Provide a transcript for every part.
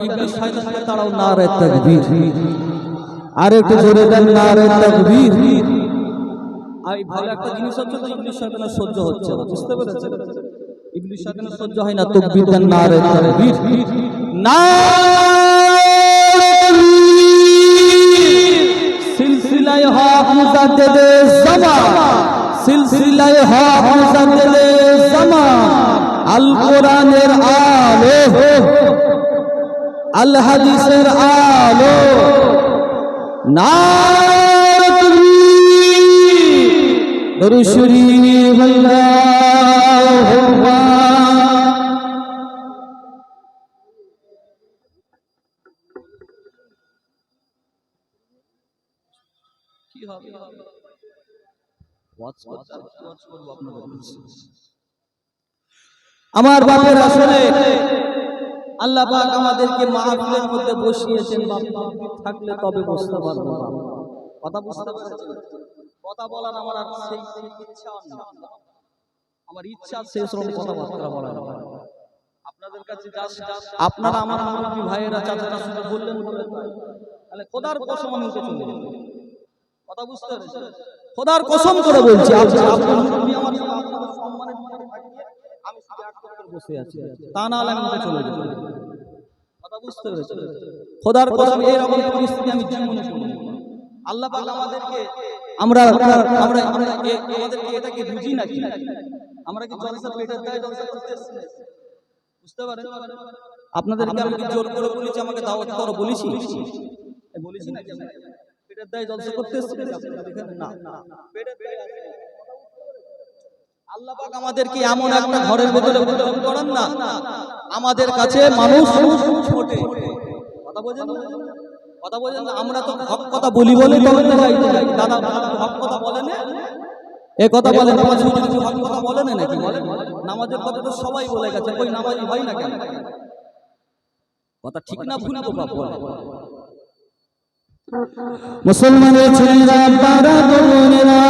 তাড়াও নারে তাকবীর। আর একটু জোরে দেন নারে তাকবীর। আর ভালো একটা জিনিস হচ্ছে তো ইবলিস শয়তানের সহ্য হচ্ছে বুঝতে পেরেছেন? ইবলিস শয়তানের সহ্য হয় না তাকবীর দেন নারে তাকবীর। সিলসিলায় হক মুজাদ্দেদে জামান সিলসিলায় হক মুজাদ্দেদে জামান আল কোরআনের আলো। আল। হাদিসের আলো রুশুরি কি হবে? আমার বাপের আসলে আল্লাহ পাক আমাদেরকে মাহফিলের মধ্যে বসিয়েছেন থাকলে তবে বসতে পারব কথা বুঝতে পেরেছেন? কথা বলার আমার আর সেই সেই ইচ্ছা। আমার ইচ্ছা শেষ রকম কথাবার্তা বলার। আপনাদের কাছে আপনারা আমার মুরব্বী ভাইয়েরা চাচারা শুধু বললেন বলে তাহলে খোদার কসম আমি উঠে চলে কথা বুঝতে পেরেছেন? খোদার কসম করে বলছি আপনি আমার সম্মানের বসে আছি। তা না হলে আমি চলে যেতাম। কথা বুঝতে পেরেছেন খোদার কসম এরকম পরিস্থিতি আমি জীবনে শুনি আল্লাহ পাক আমাদেরকে আমরা আমাদেরকে এটাকে বুঝি নাকি আমরা কি জলসা পেটের দায় জলসা করতে এসেছি। বুঝতে পারেন? আপনাদেরকে আমি জোর করে বলেছি আমাকে দাওয়াত করো বলেছি? বলেছি। নাকি পেটের দায় জলসা করতে এসেছি? না। পেটের দায় আল্লাহ আমাদেরকে এমন একটা ঘরের ভেতরে করেন না। আমাদের কাছে মানুষ ছোটে কথা বোঝেন কথা বোঝেন আমরা তো হক কথা বলি বলে দাদা হক কথা বলেন এ কথা বলেন নামাজ হুজুর কি হক কথা বলেন নাকি? বলেন নামাজের কথা তো সবাই বলে গেছে। কই নামাজি হয় না কেন? কথা ঠিক না ভুল তো বাপ বলে। মুসলমানের ছেলেরা বারা বোনেরা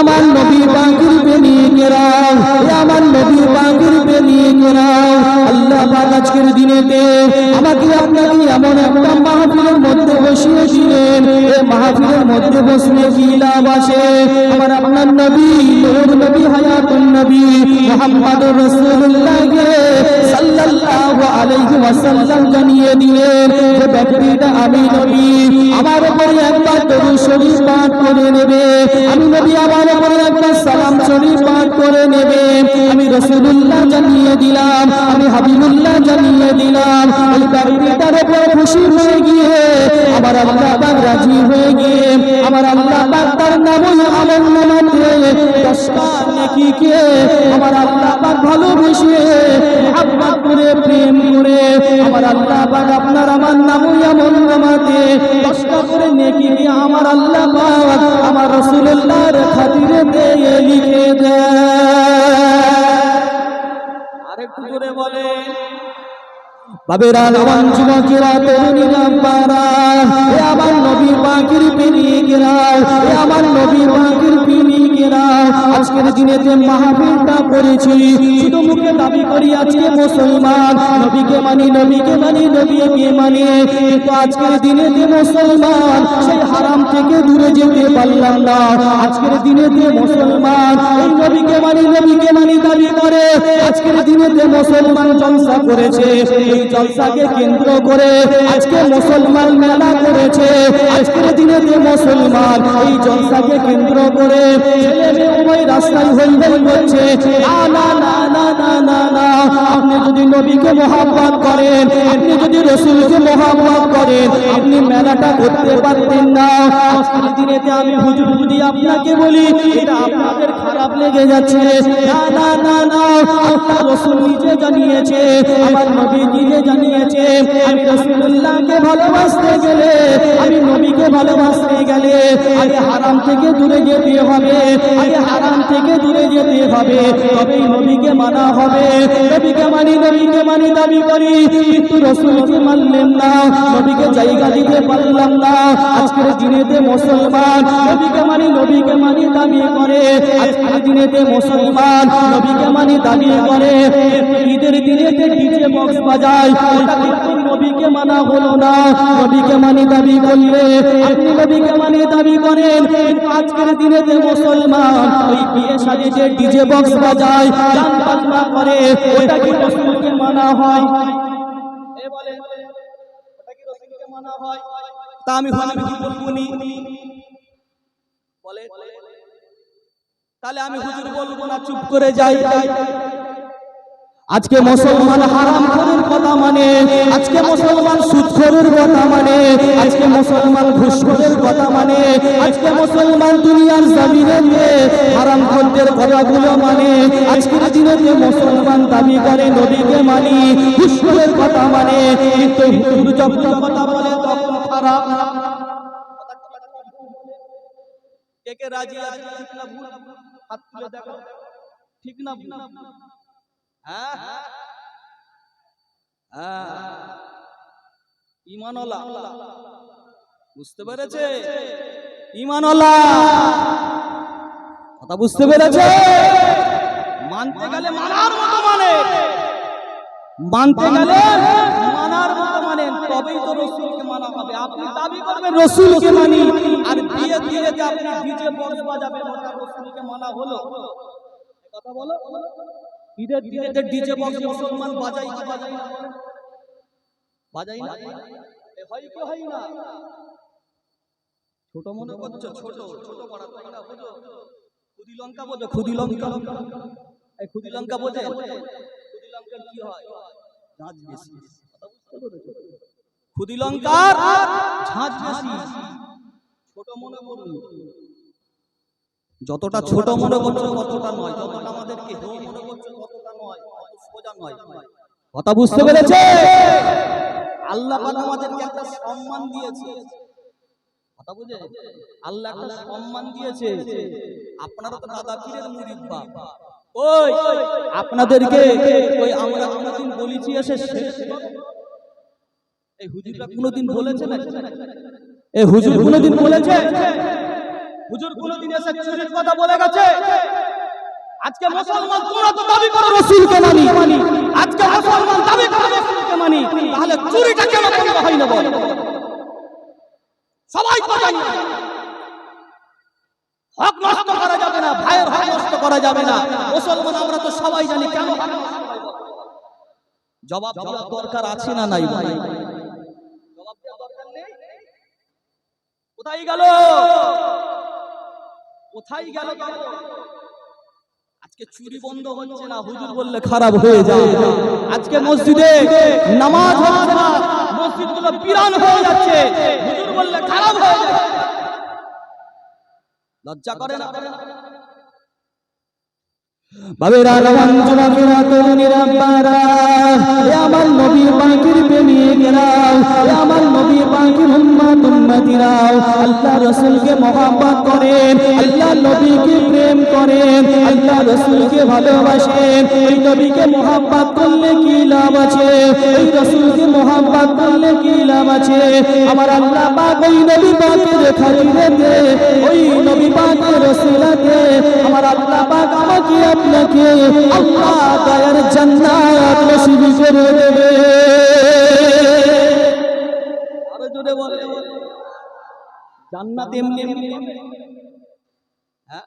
আমার নবী বাঙ্গির বেনিকেরাও এ আমার নবী বাঙ্গির বেনিকেরাও আল্লাহ আজকের দিনেতে আমাকে আপনাকে এমন একটা মাহফিলের মধ্যে বসিয়ে দিলেন এ মাহফিলের মধ্যে বসলে আমার আপনার নবী, নূর নবী, হায়াতুন নবী মুহাম্মদুর রাসূলুল্লাহকে সাল্লাল্লাহু আলাইহি ওয়াসাল্লাম জানিয়ে দিলেন যে ব্যক্তিটা, আমি নবী, আমার উপরে একবার দরুদ শরীফ পাঠ করে নেবে। আমি নবী উপরে একবার সালাম শরীফ করে নেবে। আমি রাসূলুল্লাহ জানিয়ে দিলাম, আমি হাবিবুল্লাহ দিলাম, ওই উপর খুশি হয়ে গিয়ে আমার আল্লাহ পাক রাজি হয়ে গিয়ে, আমার আল্লাহ পাক তার নামই আমল নামাতে দশটা নেকিকে আমার আল্লাহ পাক ভালোবেসে আমার আপনার আমার নামই আমল নামাতে দশটা আমার আল্লাহ পাক, আমার রাসূলুল্লাহর খাতিরে দিয়ে লিখে আরেকটু জোরে বলে বাবেরা নবান যুবকেরা তরুণীরা পারা এ আমার নবী পাখির পিনিকেরা এ আমার নবী পাখির পিনিকেরা আজকের দিনেতে মাহফিলটা করেছি, শুধু মুখে দাবি করি আজকে মুসলমান। নবীকে মানি নবীকে মানি নবীকে মানি। কিন্তু আজকের দিনেতে মুসলমান, সেই হারাম থেকে দূরে যেতে পারলাম না। আজকের দিনেতে মুসলমান, এই নবীকে মানি নবীকে মানি দাবি করে। আজকের দিনেতে মুসলমান জলসা করেছে এই জলসাকে কেন্দ্র করে আজকে মুসলমান মেলা করেছে। আজকের দিনেতে মুসলমান, এই জলসাকে কেন্দ্র করে ছেলে উভয় রাস্তায় হই হই করছে যদি নবীকে মহাব্বত করেন, আপনি যদি রসুলকে মহাব্বত করেন, আপনি মেলাটা করতে পারতেন না। দিনেতে আমি হুজুর যদি আপনাকে বলি, এটা আপনাদের খারাপ লেগে যাচ্ছে। না না না না রসুল নিজে জানিয়েছে, আমার নবী নিজে জানিয়েছে, আমি রসুল্লাহকে ভালোবাসতে গেলে, আমি নবীকে ভালোবাসতে গেলে, আগে হারাম থেকে দূরে যেতে হবে, আগে হারাম থেকে দূরে যেতে হবে, তবেই নবীকে মানা হবে। নবীকে মানি নবীকে মানি দাবি করি, কিন্তু রসুলকে মানলেন না, নবীকে জায়গা দিতে পারলাম না। আজকের দিনেতে মুসলমান নবীকে মানি নবীকে মানি দাবি করে। আজকের দিনেতে মুসলমান নবীকে মানি দাবি করে। ঈদের দিনেতে ডিজে বক্স বাজায় নবীকে মানা হলো না। নবীকে মানি দাবি করলে আপনি নবীকে মানি দাবি করেন, কিন্তু আজকের দিনেতে মুসলমান ওই বিয়ে শাড়িতে ডিজে বক্স বাজায় করে, ওটা কি মানা হয়। তা আমি হুজুর বলে। তাহলে আমি হুজুর বলব না চুপ করে যাই। আজকে মুসলমান হারাম করার কথা মানে আজকে মুসলমান সুদখোরের কথা মানে আজকে মুসলমান ঘুষখোরের কথা মানে আজকে মুসলমান দুনিয়ার জমিনে হারাম খদ্দের কথাগুলো মানে আজকের দিনে যে মুসলমান দাবি করে নবীকে মানি ঘুষখোরের কথা মানে কিন্তু হুজুর যখন কথা বলে তখন খারাপ। কে কে রাজি আছে? ঠিক না ভুল? হাত তুলে দেখো। ঠিক না ভুল? ইমানওয়ালা। বুঝতে পেরেছে? ইমানওয়ালা। কথা বুঝতে পেরেছে? মানতে গেলে মানার মতো মানে। মানতে গেলে মানার মতো মানে। তবেই তো রসুলকে মানা হবে। আপনি দাবি করবেন রসুলকে মানি। আর বিয়ে দিয়ে যে আপনি ডিজে বক্স বাজাবেন ওটা রসুলকে মানা হলো। কথা বলো। ঈদের দিনে ডিজে বক্স মুসলমান বাজাই কি বাজাই না? বাজাই না? এ হয় কি হয় না? ছোট মনে করছ? ছোট ছোট পাড়া তাই না? বোঝো? খুদি লঙ্কা বোঝো? খুদি লঙ্কা এই খুদি লঙ্কা বোঝে? খুদি লঙ্কার কি হয়? ঝাঁঝ বেশি। খুদি লঙ্কার ঝাঁঝ বেশি। ছোট মনে করুন যতটা ছোট মনে করছ ততটা নয় যতটা আমাদেরকে হেয় মনে করছ ততটা নয় সোজা নয়। কথা বুঝতে পেরেছে? আল্লাহ পাক আমাদেরকে একটা সম্মান দিয়েছে। কথা বুঝে? আল্লাহ একটা সম্মান দিয়েছে। আপনারা তো দাদা পীরের মুরিদ বাপ ওই আপনাদেরকে ওই আমরা কোনোদিন বলেছি এসে। এই হুজুররা কোনোদিন বলেছে না এই হুজুর কোনোদিন বলেছে হুজুর কোনোদিন এসে চুরির কথা বলে গেছে। আজকে মুসলমান তোমরা তো দাবি করো রসুলকে মানি। আজকে মুসলমান দাবি করো রসুলকে মানি। তাহলে চুরিটা কেন বন্ধ হয় না বল? সবাই হক নষ্ট করা যাবে না, ভাইয়ের হক নষ্ট করা যাবে না। মুসলমান আমরা তো সবাই জানি কেন? জবাব দেওয়ার দরকার আছে না নাই ভাই কোথায় গেল? কোথায় গেল? আজকে চুরি বন্ধ হচ্ছে না? হুজুর বললে খারাপ হয়ে যায়। আজকে মসজিদে নামাজ হচ্ছে না। মসজিদগুলো পিরান হয়ে যাচ্ছে। হুজুর বললে খারাপ হয়ে যায়। লজ্জা করে না? বাবেরা রওয়ান যুবকেরা তরুণীরা পারা আমার নবী পাখির প্রেমিকেরাও এ আমার নবী পাখির উম্মত উম্মতিরাও আল্লাহ রসুলকে মহাব্বত করেন আল্লাহ নবীকে প্রেম করেন আল্লাহ রসুলকে ভালোবাসেন এই নবীকে মহাব্বত করলে কি লাভ আছে এই রসুলকে মহাব্বত করলে কি লাভ আছে আমার আল্লাহ পাক ওই নবী পাকের খাতিরেতে ওই নবী পাকের রসুলাতে আমার আল্লাহ পাক আমাকে আপনাকে আল্লাহ দয়ার জান্নাত নসিব করে দেবে। আরও জোরে বলে জান্নাত এমনি এমনি? হ্যাঁ?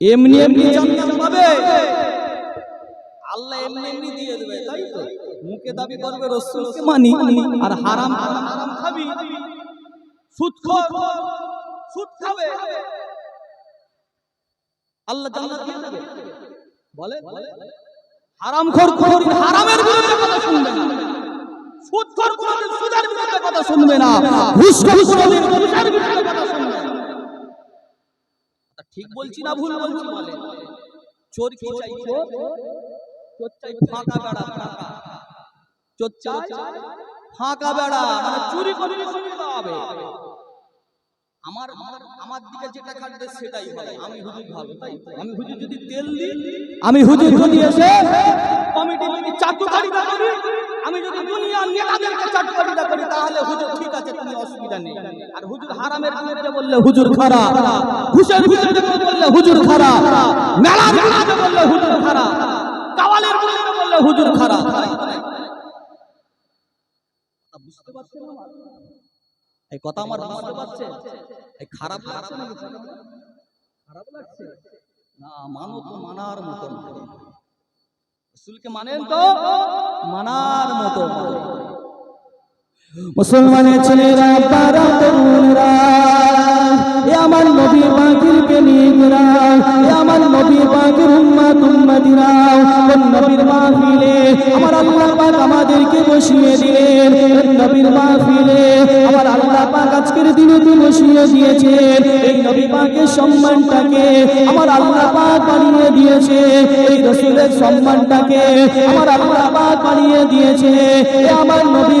এমনি এমনি জান্নাত পাবে? আল্লাহ এমনি এমনি দিয়ে দেবে, তাই তো? মুখে দাবি করবে, রসুলকে মানি, আর হারাম হারাম খাবি। সুদ সুদ খাবে। আল্লাহ জান্নাত দিয়ে দেবে। বলে হারাম খোর কোনদিন হারামের বিরুদ্ধে কথা শুনবে না। সুদ খোর কোনদিন সুদের বিরুদ্ধে কথা শুনবে না। ঘুষ খোর কোনদিন ঘুষের বিরুদ্ধে কথা শুনবে না। ঠিক বলছি না ভুল বলছি বলে? চোর কি চাই চোর চোর চাই ফাঁকা বেড়া। ফাঁকা চোর চাই ফাঁকা বেড়া মানে চুরি করে সুবিধা হবে। আমার আমার দিকে যেটা সেটাই হবে। আমি হুজুর ভালো তাই আমি হুজুর যদি তেল দিই আমি হুজুর যদি এসে কমিটি যদি চাটুকারিতা করি আমি যদি দুনিয়ার নেতাদেরকে চাটুকারিতা করি তাহলে হুজুর ঠিক আছে তুমি অসুবিধা নেই। আর হুজুর হারামের বিরুদ্ধে বললে হুজুর ঘুষের বিরুদ্ধে বললে হুজুর মেলার বিরুদ্ধে বললে হুজুর খারাপ কাওয়ালের বিরুদ্ধে বললে হুজুর খারাপ বুঝতে পারছেন আমার? এই কথা আমার বুঝতে পারছে? এই খারাপ লাগছে নাকি খারাপ লাগছে? না মানো তো মানার মতো রসুলকে মানেন তো মানার মতো মুসলমানের ছেলেরা তারা তরুণরা। এ আমার নবী পাখির প্রেমিকরা এ আমার নবী পাখির উম্মাত উম্মাতিরা কোন নবীর মাহফিলে আমার আল্লাহ পাক আমাদেরকে বসিয়ে দিলেন নবীর মাহফিলে আমার আল্লাহ পাক আজকের দিনে তো বসিয়ে দিয়েছেন, এই নবী পাকের সম্মানটাকে আমার আল্লাহ পাক বাড়িয়ে দিয়েছে, এই রসুলের সম্মানটাকে আমার আল্লাহ পাক বাড়িয়ে দিয়েছে আমার নবী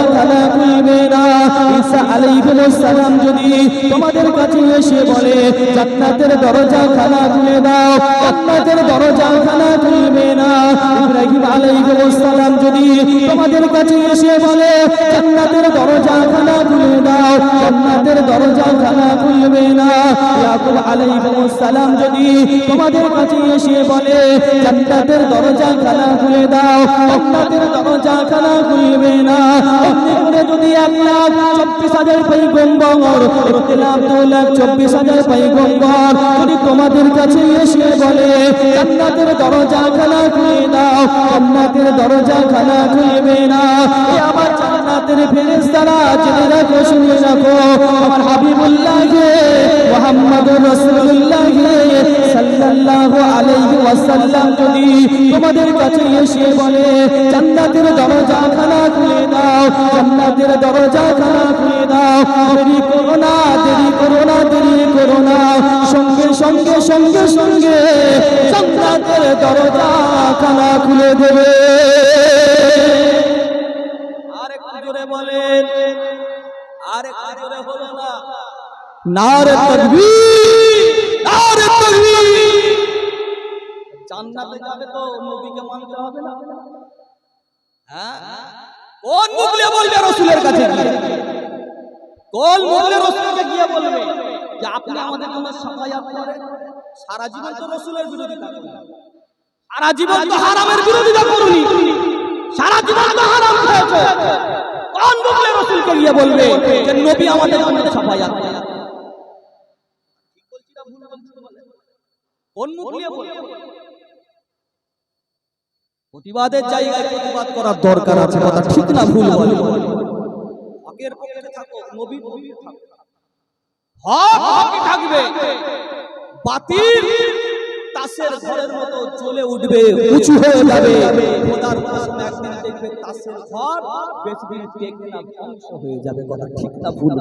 খানা খুলবে না। ঈসা আলাইহিস সালাম যদি তোমাদের কাছে এসে বলে, জান্নাতের দরজা খানা খুলে দাও, জান্নাতের দরজা খানা খুলবে না। ইব্রাহিম আলাইহিস সালাম যদি তোমাদের কাছে এসে বলে, জান্নাতের দরজা খানা খুলে দাও, জান্নাতের দরজা খানা খুলবে না। ইয়াকুব আলাইহিস সালাম যদি তোমাদের কাছে এসে বলে, জান্নাতের দরজা খানা খুলে দাও, জান্নাতের দরজা খানা খুলবে না। করে যদি এক লাখ চব্বিশ হাজার পৈগম্বর ইখতিলাফ দু লাখ চব্বিশ হাজার পৈগম্বর যদি তোমাদের কাছে এসে বলে, জান্নাতের দরজা খানা খুলে দাও, জান্নাতের দরজা খানা খুলবে না আমার জান্নাতের ফেরেশতারা জেনে রাখো, শুনে রাখো। আমার হাবিবুল্লাহকে, মুহাম্মদুর সাল্লাল্লাহু আলাইহি ওয়াসাল্লাম যদি তোমাদের কাছে এসে বলে, জান্নাতের দরজা খানা খুলে দাও, জান্নাতের দরজা খানা খুলে দাও, দেরি করো না, দেরি করো না, দেরি করো না। সঙ্গে সঙ্গে সঙ্গে সঙ্গে জান্নাতের দরজা খানা খুলে দেবে। জোরে বলেন আরেকটু জোরে হলো না। নারে তাকবীর নারে তাকবীর। জান্নাতে যাবে তো নবীকে মানতে হবে না। হ্যাঁ? কোন মুখলে বলবে রসুলের কাছে গিয়ে? কোন মুখলে রসুলকে গিয়ে বলবে? যে আপনি আমাদের জন্য সাফায়াত করেন। সারা জীবন তো রসুলের বিরোধিতা করলেন সারা জীবন তো হারামের বিরোধিতা করুনি। সারা জীবন তো হারাম খেয়েছো। রসুলকে গিয়ে বলবে যে, নবী আমাদের প্রতিবাদের জায়গায় প্রতিবাদ করার দরকার আছে, কথা ঠিক না ভুল বলে। পক্ষে থাকো, নবী নবী থাকো। হক থাকবে। বাতিল তাসের ঘরের মতো জ্বলে উঠবে উঁচু হয়ে যাবে। খোদার কসম একদিন দেখবে তাসের ঘর বেশি দিন টেকবে না ধ্বংস হয়ে যাবে। কথা ঠিক না ভুল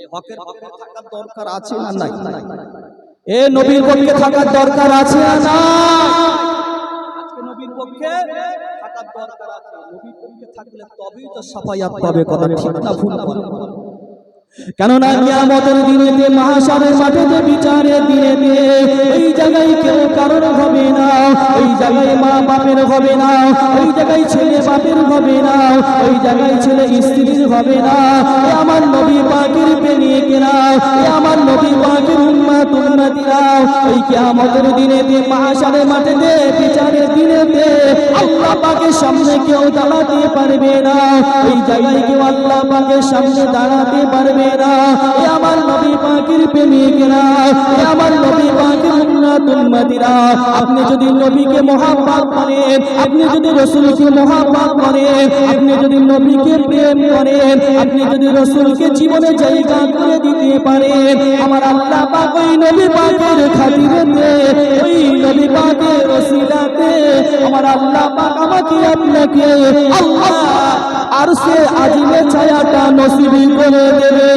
এই হকের পক্ষে থাকার দরকার আছে না নাই? এ নবীর পক্ষে থাকার দরকার আছে না নাই? আজকে নবীর পক্ষে থাকার দরকার আছে। নবীর পক্ষে থাকলে তবেই তো সাফায়াত পাবে। কথা ঠিক না ভুল কেননা কিয়ামতের দিনেতে মহাশরের মাঠেতে বিচারের দিনেতে এই জায়গায় কেউ কারোর হবে না ওই জায়গায় মা বাপের হবে না ওই জায়গায় ছেলে বাপের হবে না ওই জায়গায় ছেলে স্ত্রীর হবে না। আমার নবী আমার নবী উম্মাতিরা। ওই কিয়ামতের দিনেতে মহাশরের মাঠেতে বিচারের দিনেতে আল্লাহ পাকের সামনে কেউ দাঁড়াতে পারবে না ওই জায়গায় কেউ আল্লাহ পাকের সামনে দাঁড়াতে পারবে ভাইরা এ আমার নবী পাকের প্রেমিকেরা আমার নবী পাকের মাদিরা। আপনি যদি নবীকে মহাব্বত করেন, আপনি যদি রসুলকে মহাব্বত করেন, আপনি যদি নবীকে প্রেম করেন, আপনি যদি রসুলকে জীবনে জায়গা করে দিতে পারেন, আমার আল্লাহ পাক ওই নবী পাকের খাতিরেতে, ওই নবী পাকের রসিলাতে আমার আল্লাহ পাক আমাকে আপনাকে আর সে আজিমে ছায়াটা নসিবি করে দেবে।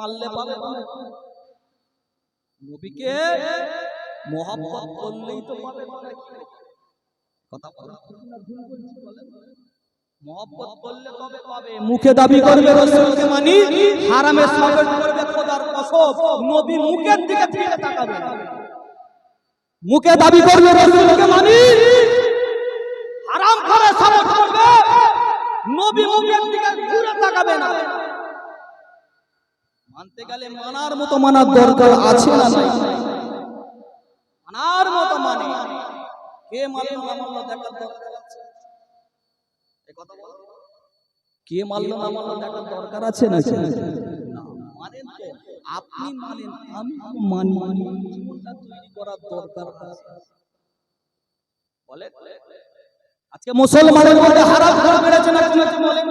মারলে পাবে নবীকে মোহাম্মত করলেই তো পাবে কথা বলা। মহব্বত করলে তবে পাবে? মুখে দাবি করবে রসুলকে মানি হারামে করবে খোদার কসম নবী মুখের দিকে ফিরে তাকাবে। মুখে দাবি করবে রসুলকে মানি হারাম করে সাপোর্ট করবে। নবী মুখের দিকে ঘুরে তাকাবে না। মানতে গেলে মানার মতো মানার দরকার আছে না নাই? মানার মতো মানে? কে মানলো না মানলো দেখার দরকার আছে? এ কথা বলো। কে মানলো না মানলো দেখার দরকার আছে না মানেন তো। আপনি মানেন, আমি মানি। জীবনটা তৈরি করার দরকার আছে। বলে আজকে মুসলমানের মধ্যে হারাম বেড়েছে না বলে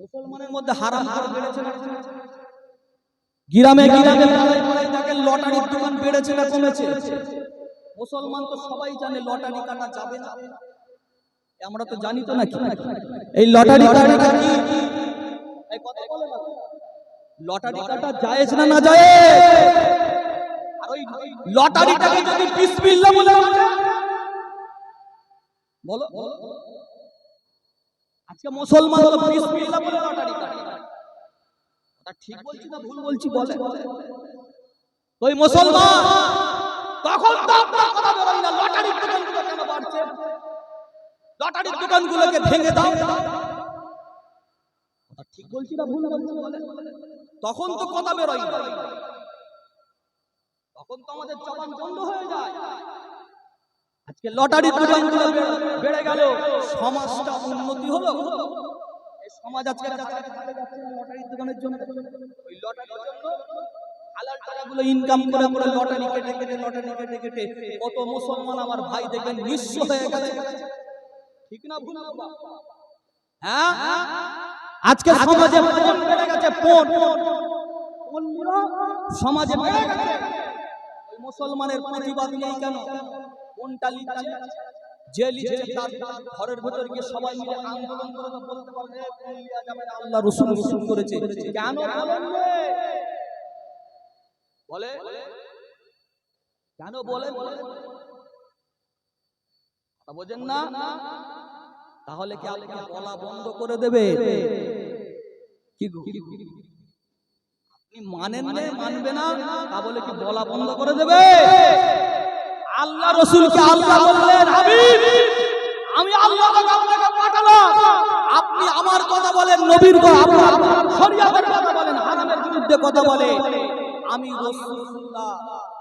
মুসলমানের মধ্যে হারাম বেড়েছে? গ্রামে গ্রামে দেখেন লটারির দোকান বেড়েছে না কমেছে? মুসলমান তো সবাই জানে লটারি কাটা যাবে না। আমরা তো জানি তো নাকি? এই লটারি কাটাটা কি? এই কথা বলে না লটারি কাটা জায়েজ না না জায়েজ? আর ওই লটারিটাকে যদি বিসমিল্লাহ বলে বলো। আজকে মুসলমান তো বিসমিল্লাহ বলে লটারি কাটে ওটা ঠিক বলছি না ভুল বলছি বলে? ওই মুসলমান, তখন তো আপনার কথা বেরোয় না, লটারির দোকানগুলো কেন বাড়ছে? লটারির দোকানগুলোকে ভেঙে দাও। ওটা ঠিক বলছি না ভুল বলছি বলে? তখন তো কথা বেরোয় তখন তো আমাদের জবান বন্ধ হয়ে যায়। আজকে দোকানগুলো বেড়ে- গেল। সমাজটা উন্নতি হলো। সমাজ আজকে লটারির দোকানের জন্য। লটারির জন্য লটারি লটারি হয়ে আজকে সমাজে সমাজে মুসলমানের প্রতিবাদ নেই কেন? কোনটা লিখছে? যে লিখছে তার ঘরের ভেতর গিয়ে সবাই মিলে আন্দোলন করে বলতে পারবে "এ, কোন লিয়া যাবে না, আল্লাহ রসুল রসুল করেছে। কেন বলে? কেন কথা বোঝেন না? তাহলে কি আল্লাহ বলা বন্ধ করে দেবে? কি? আপনি মানেন না মানবে না তা বলে কি বলা বন্ধ করে দেবে? আল্লাহ রসুলকে আল্লাহ বললেন আমি আল্লাহ আপনাকে পাঠালাম। আপনি আমার কথা বলেন, নবীর কথা শরিয়াতের কথা বলেন, হারামের বিরুদ্ধে কথা আমি রাসূলুল্লাহ,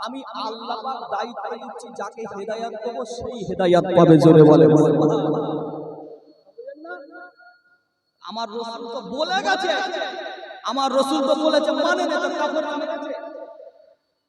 আমি আল্লাহ দায়িত্ব দিচ্ছি, যাকে হেদায়েত দেব, সেই হেদায়েত পাবে, জোরে বলে বলে আমার রসুল তো বলে গেছে। আমার রসুল তো বলেছে মানে কাফের নামে গেছে এই,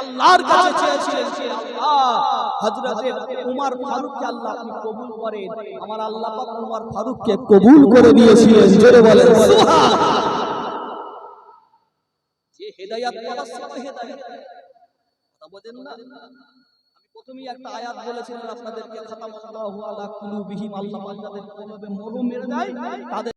আল্লাহর কাছে চেয়েছিলেন আল্লাহ, হযরতে উমর ফারুককে আল্লাহ আপনি কবুল করেন। আমার আল্লাহ পাক উমর ফারুককে কবুল করে জোরে বলেন যে হেদায়েত পাওয়ার হেদায়েত। কথা বোঝেন না? প্রথমেই একটা আয়াত বলেছিলাম আপনাদেরকে, খাতামাল্লাহু আলা কুলুবিহিম, আল্লাহ যাদের কলবে মরম মেরে দেয়, তাদের